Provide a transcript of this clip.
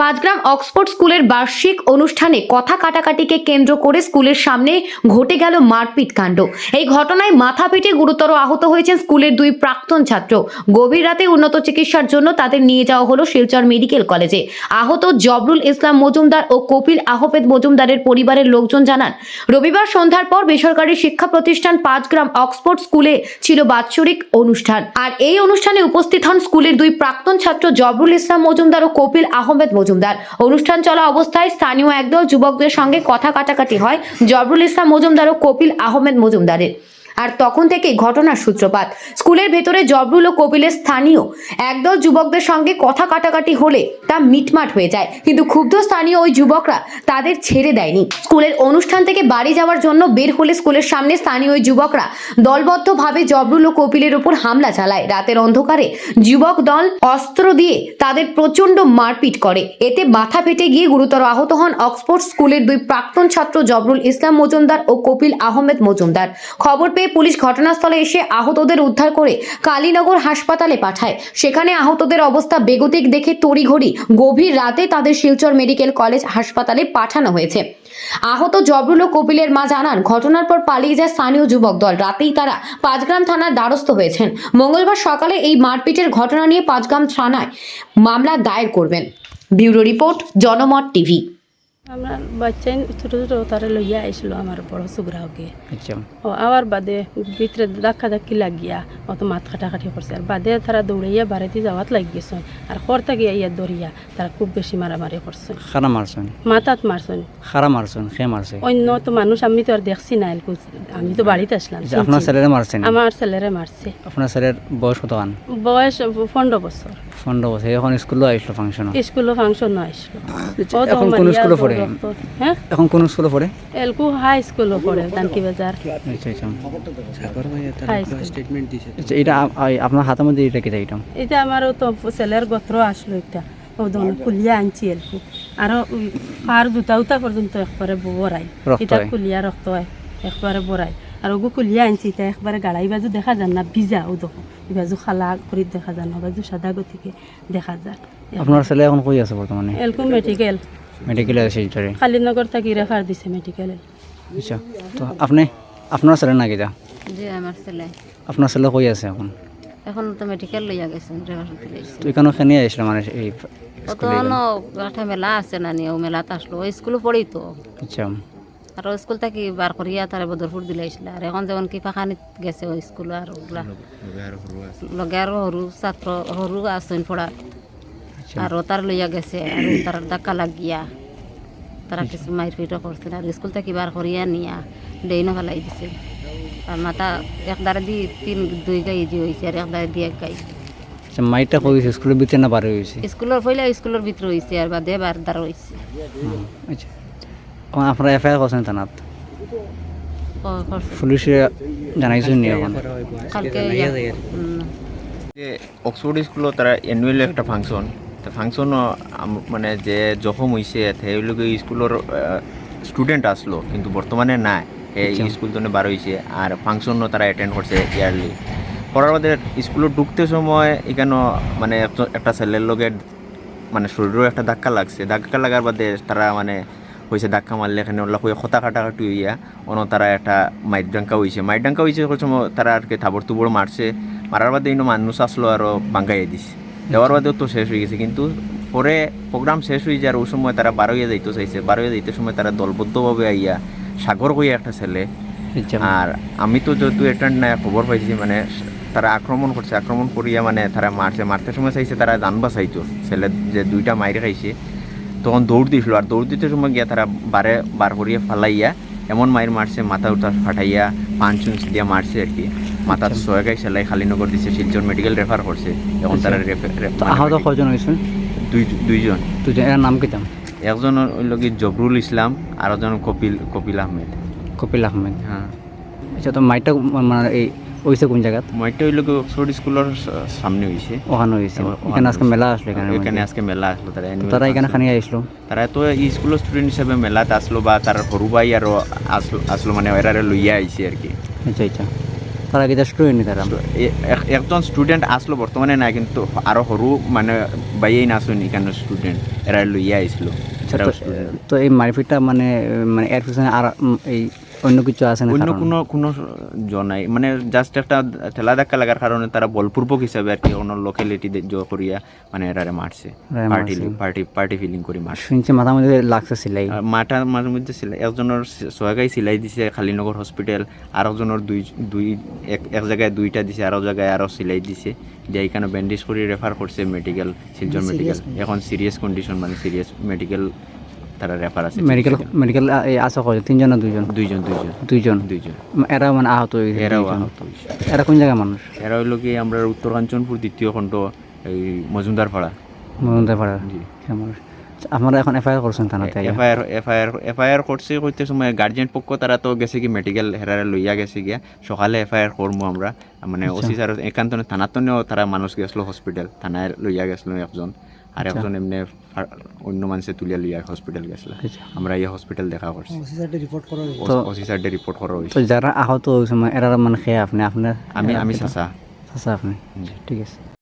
Panchgram Oxford স্কুলের বার্ষিক অনুষ্ঠানে কথা কাটাকাটিকে কেন্দ্র করে স্কুলের সামনে ঘটে গেল মারপিট কাণ্ড। এই ঘটনায় মাথা পেটে গুরুতর আহত হয়েছেন স্কুলের দুই প্রাক্তন ছাত্র। গভীর রাতে উন্নত চিকিৎসার জন্য তাদের নিয়ে যাওয়া হলো শিলচর মেডিকেল কলেজে। আহত জবরুল ইসলাম মজুমদার ও কপিল আহমেদ মজুমদারের পরিবারের লোকজন জানান, রবিবার সন্ধ্যার পর বেসরকারি শিক্ষা প্রতিষ্ঠান পাঁচগ্রাম অক্সফোর্ড স্কুলে ছিল বাৎসরিক অনুষ্ঠান। আর এই অনুষ্ঠানে উপস্থিত হন স্কুলের দুই প্রাক্তন ছাত্র জবরুল ইসলাম মজুমদার ও কপিল আহমেদ মজুমদার। অনুষ্ঠান চলা অবস্থায় স্থানীয় একদল যুবকদের সঙ্গে কথা কাটাকাটি হয় জবরুল ইসলাম মজুমদার ও কপিল আহমেদ মজুমদারের। আর তখন থেকেই ঘটনার সূত্রপাত। স্কুলের ভেতরে জবরুল ও কপিলের স্থানীয় একদল যুবকদের সঙ্গে কথা কাটাকাটি হলে তা মিটমাট হয়ে যায়। কিন্তু ক্ষুব্ধ স্থানীয় ওই যুবকরা তাদের ছেড়ে দেয়নি। স্কুলের অনুষ্ঠান থেকে বাড়ি যাওয়ার জন্য বের হলে স্কুলের সামনে স্থানীয় ওই যুবকরা দলবদ্ধভাবে জবরুল ও কপিলের উপর হামলা চালায়। রাতের অন্ধকারে যুবক দল অস্ত্র দিয়ে তাদের প্রচণ্ড মারপিট করে। এতে মাথা ফেটে গিয়ে গুরুতর আহত হন অক্সফোর্ড স্কুলের দুই প্রাক্তন ছাত্র জবরুল ইসলাম মজুমদার ও কপিল আহমেদ মজুমদার। খবর পেয়ে পুলিশ ঘটনাস্থলে এসে আহতদের উদ্ধার করে কালীনগর হাসপাতালে পাঠায়। সেখানে আহতদের অবস্থা বেগতিক দেখে তড়িঘড়ি গভীর রাতে তাদের শিলচর মেডিকেল কলেজ হাসপাতালে পাঠানো হয়েছে। আহত জবরুল ও কপিলের মা জানান ঘটনার পর পালিয়ে যায় স্থানীয় যুবক দল। রাতেই তারা পাঁচগ্রাম থানার দ্বারস্থ হয়েছেন। মঙ্গলবার সকালে এই মারপিটের ঘটনা নিয়ে পাঁচগ্রাম থানায় মামলা দায়ের করবেন। Bureau report Janamat TV. আমরা বাচ্চাই ছোট ছোট তারা লইয়া আইছিল আমার বড় সুগ্রাহকে। আচ্ছা। ও আবার বাদে ভিতরে ধাক্কা ধাক্কি লাগিয়া অত মাত কাটাকাটি করছে। আর বাদে তারা দৌড়াইয়া বাড়িতে যাওয়াত লাগিয়েছেন। আর খরতা গিয়া ইয়া দরিয়া তারা খুব বেশি মারামারি করছেন। খারা মারছেন? মাথাত মারছেন। খারা মারছেন খে মারছে? অন্য তো মানুষ আমি তো আর দেখছি না এলকু আমি তো বাড়িতে আসলাম আপনার। ছেলেরে মারছেন আমার ছেলেরে মারছে। আপনার ছেলের বয়স কত গান বয়স পনেরো বছর। পনেরো বছর। এখন স্কুলে আসলো ফাংশন স্কুলে ফাংশন তো এখন কোন স্কুলে পড়ে? হ্যাঁ? এখন কোন স্কুলে পড়ে? এলকু হাই স্কুলে পড়ে দানকি বাজার। আচ্ছা আচ্ছা। হাই স্কুল আচ্ছা এটা আ- আ- আপনার হাতের মধ্যে এটা কি এটা এটা আমারও তো ছেলের গোত্র আসলো এটা ও দোকানে কুলিয়া আনছি এলকু। আরও আর দুটা উতা পর্যন্ত একবারে বড়াই এটা। কুলিয়া রক্ত হয় একবারে বড়াই আর ওগু কুলিয়া আনছি এটা একবারে গাড়াই বাজু দেখা যান না ভিজা ও দেখো বাজু খালা করে দেখা যান না বাজু সাদা গতিকে দেখা যায় আপনার ছেলে এখন কই আছে বর্তমানে এলকু মেডিকেল মেডিকেলে আছে কালীনগর থাকি রেফার দিছে মেডিকেল আচ্ছা তো আপনি আপনার ছেলে না কিটা যে আমার ছেলে। আপনার ছেলে কই আছে এখন? এখন তো মেডিকেল লইয়া দিলাইছে তো এখানে খেনে আসলো মানে এই একটা মেলা আছে না নিয়ে ও মেলাতে আসলো। ওই স্কুলে পড়ি তো। আচ্ছা। আর স্কুল থেকে বার করিয়া তারা বদরপুর দিলাইছিল আর এখন যেমন কি ফাঁকানিত গেছে ওই স্কুল আর ওগুলা লগে আরও সরু ছাত্র সরু আছেন পড়া। আচ্ছা। আর তার লইয়া গেছে আর তার ধাক্কা লাগিয়া তারা কিছু মারপিটও করছিল আর স্কুল থেকে বার করিয়া নিয়া ডেইনও ফেলাই দিছে। মাথা একদারে দি তিন দুই গাই যে হয়েছে আর একদারে দি এক গাই আচ্ছা মাইটা কই গেছে স্কুলের ভিতরে না বারে হয়েছে? স্কুলের পয়লা স্কুলের ভিতরে হয়েছে আর বাদে বার দ্বার হয়েছে আচ্ছা। আপনারা এফআইআর করছেন থানাত। পুলিশে জানাইছেন নি এখন? কালকে যে অক্সফোর্ড স্কুলত তারা এনুৱেল একটা ফাংচন তা ফাংচন মানে যে জখম হয়েছে সেইলোকে স্কুলের স্টুডেন্ট আসলো কিন্তু বর্তমানে নাই। এই আচ্ছা। স্কুল তো বার হয়েছে আর ফাংশনও তারা অ্যাটেন্ড করছে ইয়ারলি করার বাদে স্কুলে ঢুকতে সময় এখানে মানে একটা- ছেলের লগে মানে শরীরেও একটা ধাক্কা লাগছে। ধাক্কা লাগার বাদে তারা মানে হয়েছে ধাক্কা মারলে এখানে ওলা হয়ে খতা কাটাকাটি হইয়া অন তারা একটা মাইট ডাঙ্কা হয়েছে মাইট ডাঙ্কা হয়েছে ওই সময় তারা আর কি থাবর তুবড় মারছে। মারার বাদে ইনো মানুষ আসলো আরও বাঙ্গাইয়ে দিছে। দেওয়ার বাদেও তো শেষ হয়ে গেছে। কিন্তু পরে প্রোগ্রাম শেষ হয়ে যাওয়ার ওই সময় তারা বারো হইয়া যাইতে চাইছে। বারো হইয়া যাইতে সময় তারা দলবদ্ধভাবে আইয়া সাগর হইয়া একটা ছেলে। আচ্ছা। আর আমি তো যেহেতু অ্যাটেন্ড না খবর পাইছি মানে তারা আক্রমণ করছে আক্রমণ করিয়া মানে তারা মারছে মারতে সময় চাইছে তারা জান বাঁচাইতো ছেলে যে দুইটা মাইরে খাইছে তখন দৌড় দিছিল আর দৌড় দিতে সময় গিয়া তারা বারে বার করিয়া ফালাইয়া এমন মাইর মারছে মাথা উঠা ফাটাইয়া পাঁচ চুঞ্চ দিয়া মারছে আর কি মাথার ছয়গাই সেলাই খালিনগর দিছে শিলচর মেডিকেল রেফার করছে এখন তারা রেফে- রে- তো আহত কয়জন হয়েছেন দুই দুইজন। তো এর নাম কিতাম একজন হইল কি জবরুল ইসলাম আর একজন কপিল কপিল আহমেদ। কপিল আহমেদ। হ্যাঁ আচ্ছা তো মাইটা মানে এই হয়েছে কোন জায়গাত মাইটা হইল কি অক্সফোর্ড স্কুলের সামনে হইছে ওখানে হয়েছে এখানে আজকে মেলা আসলো এখানে এখানে আজকে মেলা আসলো তারা তারা এখানে। খানি আসলো তারা তো এই স্কুলের স্টুডেন্ট হিসাবে মেলাতে আসলো বা তার সরু ভাই আরও আসলো আসলো মানে এরারে লইয়া আইছে আর কি। আচ্ছা আচ্ছা। তারা কিতা স্টুডেন্ট তারা একজন স্টুডেন্ট আসলো বর্তমানে না কিন্তু আরও সরু মানে বাইয়েই নাচুন এখানে স্টুডেন্ট এরা লইয়া আইছিল তো- student। তো এই মারপিটটা মানে মানে এর পিছনে আর এই অন্য কিছু আছে না অন্য কোনো কোনো জন নাই। মানে জাস্ট একটা ঠেলা ধাক্কা লাগার কারণে তারা বলপূর্বক হিসাবে আর কি অন্য লোকালিটি জো করিয়া মানে এরারে মারছে। পার্টি পার্টি পার্টি ফিলিং করে মারছে। শুনছি মাথা মধ্যে লাগছে সিলাই। মাটার মাঝে মধ্যে সিলাই একজনের সোহাগাই সিলাই দিছে খালিনগর হসপিটাল আর একজনের দুই দুই এক এক জায়গায় দুইটা দিছে আরও জায়গায় আরও সিলাই দিছে যে এখানে ব্যান্ডেজ করে রেফার করছে মেডিকেল শিলচর মেডিকেল এখন সিরিয়াস কন্ডিশন মানে সিরিয়াস মেডিকেল তারা রেফার আছে মেডিকেল মেডিকেল আছে। কয়জন তিনজন না দুইজন? দুইজন দুইজন। দুইজন? দুইজন। এরা মানে আহত হয়েছে এরাও আহত হয়েছে। এরা কোন জায়গায় মানুষ? এরা হইল কি আমরা উত্তর কাঞ্চনপুর দ্বিতীয় খণ্ড এই মজুমদার পাড়া মজুমদার পাড়া জি মানুষ? আপনারা এখন এফআইআর করছেন থানাতে? এফআইআর এফআইআর এফআইআর করছে কইতে সময় গার্জিয়ান পক্ষ তারা তো গেছে কি মেডিকেল হেরারে লইয়া গেছে গিয়া। সকালে এফআইআর করব আমরা। মানে ওসি স্যার একান্ত থানাতনেও তারা মানুষ গেছিল হসপিটাল থানায় লইয়া গেছিল একজন। আর একজন এমনি অন্য মানুষে তুলিয়া লইয়া হসপিটাল গেছিল। আচ্ছা। আমরা এই হসপিটাল দেখা করছি। তো- ওসি স্যারদের রিপোর্ট করা তো হয়েছে। যারা আহত হয়েছে মানে এরা মানে খেয়ে আপনি আপনার আমি আমি চাচা। আচ্ছা আপনি। ঠিক আছে।